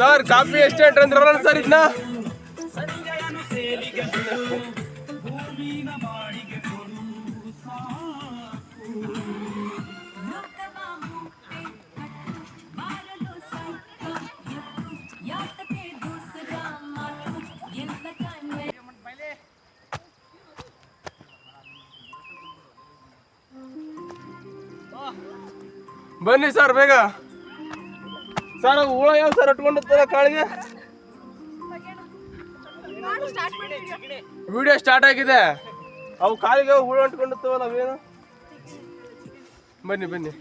Sir coffee ಎಷ್ಟು ಅಂದ್ರಲ್ಲ sir ಇದನ್ನ ಬನ್ನಿ ಸರ್ ಬೇಗ. ಸರ್ ಹುಳ ಯಾವ ಸರ್ ಅಟ್ಕೊಂಡಿರ್ತಾರೆ ಕಾಳಿಗೆ? ವಿಡಿಯೋ ಸ್ಟಾರ್ಟ್ ಆಗಿದೆ. ಅವು ಕಾಲಿಗೆ ಹುಳ ಅಂಟ್ಕೊಂಡಿರ್ತಾವಲ್ಲ ಅವೇನು ಬನ್ನಿ ಬನ್ನಿ.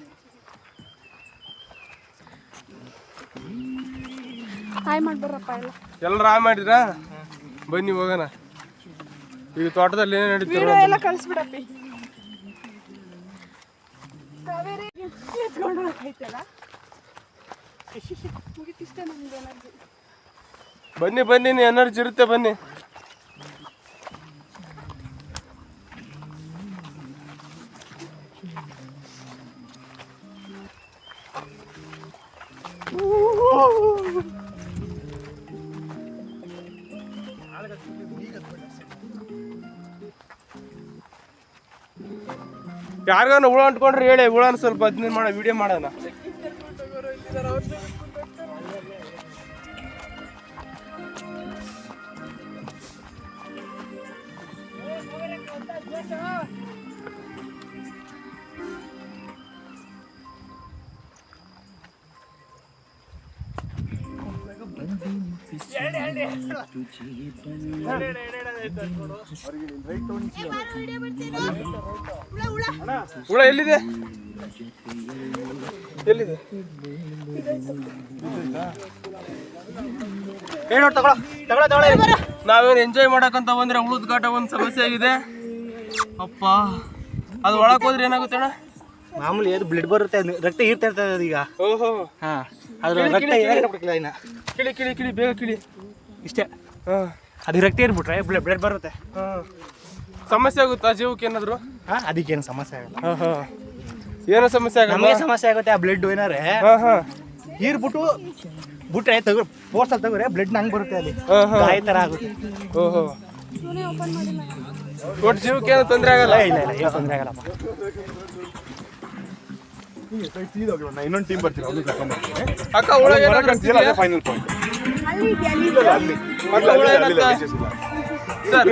ಹಾಯ್ ಮಾಡ್ಬಾರಪ್ಪ ಎಲ್ಲ. ಎಲ್ಲರೂ ಆಯ್ ಮಾಡಿದ್ರಾ? ಬನ್ನಿ ಹೋಗೋಣ. ಈಗ ತೋಟದಲ್ಲಿ ಏನು ನಡೀತಿರೋ ವಿಡಿಯೋ ಎಲ್ಲ ಕಳಿಸ್ಬಿಡಪ್ಪಿ. ಕಾವೇರಿ ಎತ್ಕೊಂಡು ಹೋಗೈತಲ್ಲ ಬನ್ನಿ ಬನ್ನಿ, ನೀ ಎನರ್ಜಿ ಇರುತ್ತೆ, ಬನ್ನಿ. ಯಾರಿಗಾನ ಹುಳ ಅಂಟ್ಕೊಂಡ್ರೆ ಹೇಳಿ, ಹುಳನ ಸ್ವಲ್ಪ ಹದಿನೈದು ಮಾಡೋ ವಿಡಿಯೋ ಮಾಡೋಣ. Thank you. ಹುಳ ಎಲ್ಲಿದೆ? ಎಲ್ಲಿದೆ? ಹೇಳೋ ತಗೊಳ ತಗೊಳ ತಗೊಳ. ನಾವೇನು ಎಂಜಾಯ್ ಮಾಡಕ್ಕಂತ ಬಂದ್ರೆ ಉಳಿದ ಕಾಟ ಒಂದು ಸಮಸ್ಯೆ ಆಗಿದೆ. ಅಪ್ಪ ಅದು ಒಳಗೆ ಹೋದ್ರೆ ಏನಾಗುತ್ತೆ ಅಣ್ಣ? ಮಾಮೂಲಿ ಅದು ಬ್ಲಡ್ ಬರುತ್ತೆ ರಕ್ತ ಹೀರ್ತಾ ಇರ್ತದೆ ಅದೀಗ ಓಹೋ. ಹಾ. ಅದ್ರ ಕಿಳಿ, ರಕ್ತ ಕಿಳಿ, ಕಿಳಿ. ಕಿಳಿ ಕಿಳಿ ಬೇಗ ಕಿಳಿ. ಇಷ್ಟೇ. ಅದು ರಕ್ತ ಇರ್ಬಿಟ್ರೆ ಬ್ಲಡ್ ಬ್ಲಡ್ ಬರುತ್ತೆ. ಹಾಂ. ಸಮಸ್ಯೆ ಆಗುತ್ತಾ ಜೀವಕ್ಕೆ ಏನಾದ್ರು? ಹಾಂ ಅದಕ್ಕೇನು ಸಮಸ್ಯೆ ಆಗಲ್ಲ. ಏನೋ ಸಮಸ್ಯೆ ಆಗಲ್ಲ ನಮಗೆ ಸಮಸ್ಯೆ ಆಗುತ್ತೆ ಆ ಬ್ಲಡ್ ಏನಾರೆ ಹಾಂ ಹಾಂ. ಹೀರ್ಬಿಟ್ಟು ಬಿಟ್ರೆ ತಗೋ ಫೋರ್ಸಲ್ಲಿ ತಗೋರೆ ಬ್ಲಡ್ ನಂಗೆ ಬರುತ್ತೆ ಅಲ್ಲಿ. ಗಾಯ ಥರ ಆಗುತ್ತೆ. ಓಹೋ. ಒಟ್ಟು ಜೀವಕ್ಕೆ ಏನು ತೊಂದರೆ ಆಗಲ್ಲ? ಇಲ್ಲ ಇಲ್ಲ ಇಲ್ಲ ಏನು ತೊಂದರೆ ಆಗಲ್ಲಪ್ಪ. ಇನ್ನೊಂದು ಟೀಮ್ ಬರ್ತೀನಿ ಕರ್ಕೊಂಡ್ಬರ್ತೀನಿ ಅಕ್ಕ ಹುಳ ಏನಾದ್ರು ಕಚ್ಚಿದ್ಯಾ? ಫೈನಲ್ ಪಾಯಿಂಟ್ ಸರ್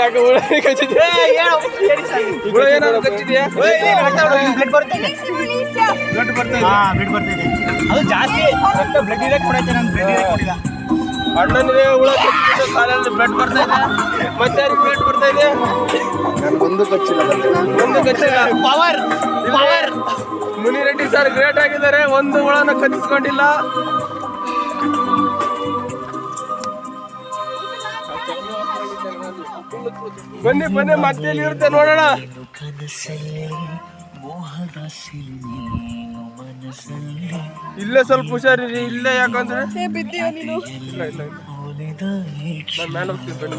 ಯಾಕೆ ಹುಳ ಕಚ್ಚಿದ್ಯಾ ಹುಳ ಏನಾದ್ರು ಕಚ್ಚಿದ್ಯಾ ಬ್ಲಡ್ ಬರ್ತಾ ಇದೆ. ಹಾ ಬ್ಲಡ್ ಬರ್ತಿದೆ ಅದು ಜಾಸ್ತಿ. ರಕ್ತ ಬ್ಲಡ್ ಕೊಡೈತೆ ನಾನು ಬ್ಲಡ್ ಕೊಡಿಲ್ಲ ಅಣ್ಣನಿಗೆ ಹುಳ ಕಚ್ಚಿದ್ದು ಕಾಲಲ್ಲಿ ಬ್ಲಡ್ ಬರ್ತಾ ಇದೆ. ಮತ್ತೆ ಯಾರಿಗೆ ಬ್ಲಡ್ ಬರ್ತಾ ಇದೆ? ಒಂದು ಕಚ್ಚಿಲ್ಲ. ಒಂದು ಕಚ್ಚಿಲ್ಲ. Power power Munireddy sir great ಆಗಿದ್ದಾರೆ. ಒಂದು ಹುಳನ ಕಚ್ಚಿಸ್ಕೊಂಡಿಲ್ಲ. ಬನ್ನಿ ಬನ್ನಿ ಮತ್ತೆ ಎಲ್ಲಿ ಇರುತ್ತೆ ನೋಡೋಣ. ಇಲ್ಲೇ ಸ್ವಲ್ಪ ಹುಷಾರಿರಿ ಇಲ್ಲೇ ಯಾಕಂದ್ರೆ ಏ ಬಿದ್ದೀಯೋ ನೀನು? ಇಲ್ಲ ಇಲ್ಲ ಇಲ್ಲ. ನಾನ್ ಮೇಲೆ ಹೋಗ್ತೀನಿ. ಬನ್ನಿ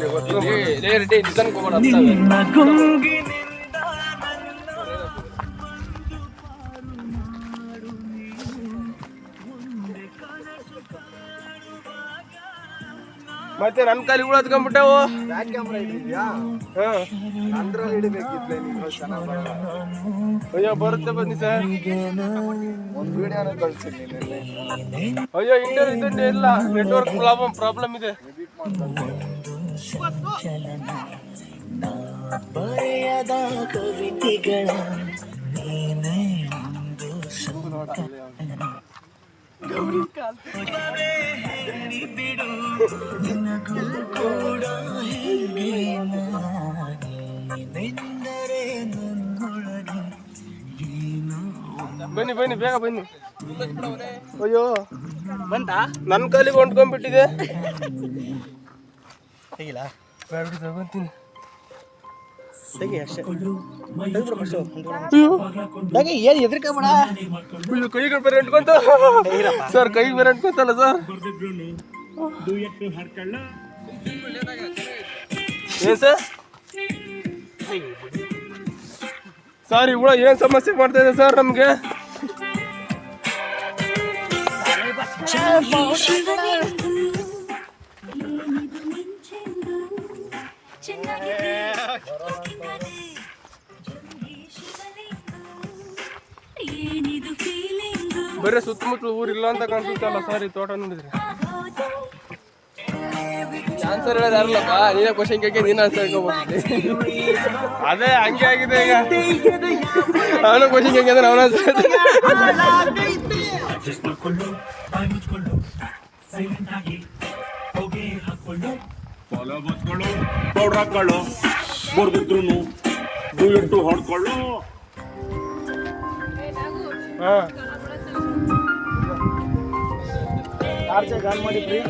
ಮತ್ತೆ ನನ್ನ ಕಾಲಿ ಹುಳ ಹತ್ಕೊಂಡ್ಬಿಟ್ಟವು ಬ್ಯಾಕ್ ಕ್ಯಾಮ್ರಾ ಇಟ್ಟಿದ್ಯಾ? ಹಾ. ಅಂದ್ರಲ್ಲಿ ಹಿಡಿಬೇಕಿದ್ಲೆ ನೀವು ಚೆನ್ನಾಗಿ ಬರಲ್ಲ ಅಯ್ಯೋ ಬರುತ್ತೆ ಬನ್ನಿ ಸರ್. ಒಂದು ವಿಡಿಯೋನ ಅಯ್ಯೋ ಇಂಟರ್ ಇದನ್ನೇ ಇಲ್ಲ. ನೆಟ್ವರ್ಕ್ ಪ್ರಾಬ್ಲಮ್ ಪ್ರಾಬ್ಲಮ್ ಇದೆ. ಬರೆಯದ ಕವಿತೆಗಳ ನೀನೇ ಒಂದು ಸಂಕ ಬಿಡು ನಿನಗೂ ಕೂಡ ಹೀಗೆ ನಾನೆಂದರೆ ನನ್ನೊಳಗೆ ಏನೋ ಬನ್ನಿ ಬನ್ನಿ ಬೇಗ ಬನ್ನಿ. ಅಯ್ಯೋ ಬಂತ ನನ್ನ ಕಾಲಿಗೆ ಹೊಂಟ್ಕೊಂಡ್ಬಿಟ್ಟಿದೆ ಬಿಡಿ, ತಗೊಂತೀನಿ ತೆಗಿ ಅಷ್ಟೇ. ಏನು ಕೈಗಳು ಬೇರೆ ಅಂಟ್ಕೊಂತ. ಸರ್ ಕೈಗೆ ಬೇರೆ ಅಂಟ್ಕೊಂತಲ್ಲ ಸರ್. ಏನ್ ಸರ್? ಹುಳ ಏನ್ ಸಮಸ್ಯೆ ಮಾಡ್ತಾ ಇದೆ ಸರ್ ನಮ್ಗೆ? ಚಲ ಬರೀ ಸುತ್ತಮುತ್ತಲು ಊರಿಲ್ಲ ಅಂತ ಕಾಣಿಸುತ್ತಲ್ಲ ಸಾರಿ ತೋಟ ನೋಡಿದ್ರೆ. ಆನ್ಸರ್ ಹೇಳೋದು ಯಾರಲ್ಲಪ್ಪ? ನೀನೇ ಕ್ವಶನ್ ಕೇಳಿ ನೀನು ಆನ್ಸರ್ ಹೇಳ್ಕೊಬೋದು ಅದೇ ಹಂಗೆ ಆಗಿದೆ ಈಗ. ಅವನು ಕ್ವಶನ್ ಕೇಳಿ ಅಂದ್ರೆ ಅವನ ಆನ್ಸರ್ ಪೌಡ್ರ್ ಹಾಕೊಳ್ಳು ಬರ್ದಿದ್ರು ದೂಯಿಟ್ಟು ಹೊಡ್ಕೊಳ್ಳು. ಹಾಂ. ಟಾರ್ಚ್ ಆನ್ ಮಾಡಿ ಪ್ರಿಯ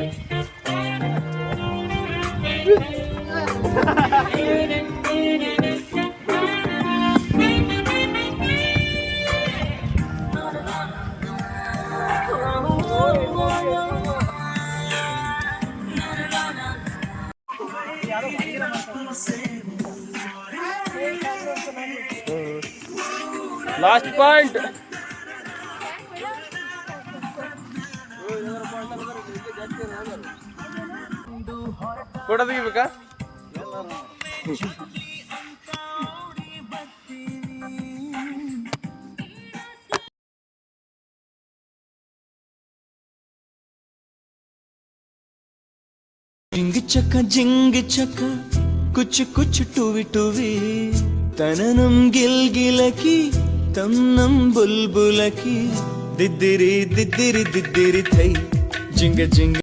ಲಾಸ್ಟ್ ಫೋಟೋ ತೆಗಿಬೇಕಾ జింగ్ చక జింగ్ చక కుచ్ కుచ్ టూవి టూవి తననం గిల్గిలకి తమ్నం బుల్బులకి దిద్దిరి దిద్దిరి దిద్దిరి ಥೈ జింగ జింగ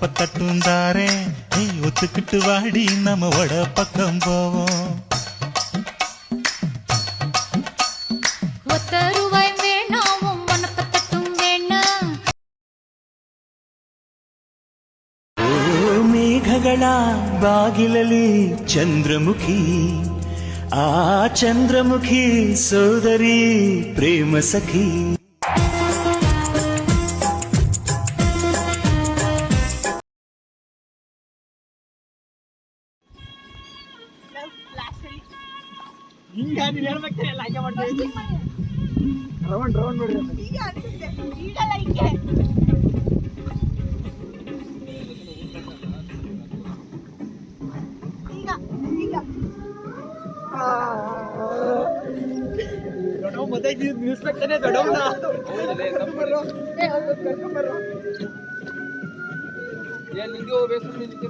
ஒரு உனப்ப தட்டுந்தாரே நீ ஒத்துக்கிட்டு வாடி நம்ம வட பக்கம் போவோம் ஒத்தருவாய் வேணாவும் உனப்பத்தட்டும் வேணாம் ಓ ಮೇಘಗಳ ಬಾಗಿಲಲ್ಲಿ ಚಂದ್ರಮುಖಿ ಆ ಚಂದ್ರಮುಖಿ ಸೋದರಿ ಪ್ರೇಮ ಸಖಿ ಹಿಂಗ ನೀನ್ ಹೇಳ್ಬೇಕೆ ಎಲ್ಲ ಹಂಗೆ ಮಾಡ್ತಾ ಇದ್ದೀನಿ ರೌಂಡ್ ರೌಂಡ್ ನೋಡ್ರಿ ಅಂತ. ಈಗ ಅನ್ಸುತ್ತೆ ಈಗಲ್ಲ ಹಿಂಗೆ ಈಗ ಈಗ ದೊಡ್ಡವ್ ಮದ್ವೆ ಇದ್ದಿದ್ ನಿಲ್ಸ್ಬೇಕ್ತಾನೆ ದೊಡ್ಡವ್ನ ಏನ್ ನಿಂಗೆ ಹೋಗ್ಬೇಕು ನಿಂಗೆ